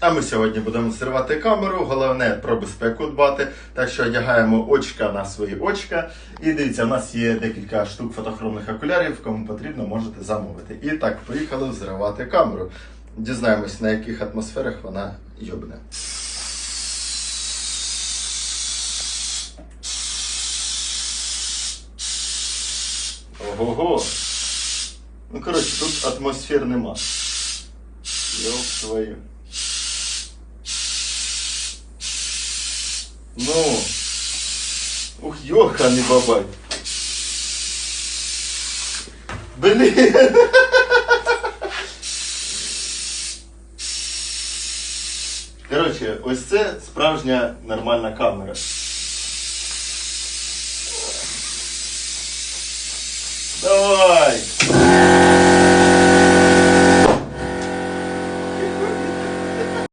А ми сьогодні будемо зривати камеру. Головне про безпеку дбати. Так що одягаємо очка на свої очка. І дивіться, у нас є декілька штук фотохромних окулярів. Кому потрібно, можете замовити. І так, поїхали зривати камеру. Дізнаємось, на яких атмосферах вона йобне. Ого-го. Ну, коротше, тут атмосфер нема. Йоп твою. Ну. Ух, йоханий бабай. Блін. Коротше, ось це справжня нормальна камера. Давай!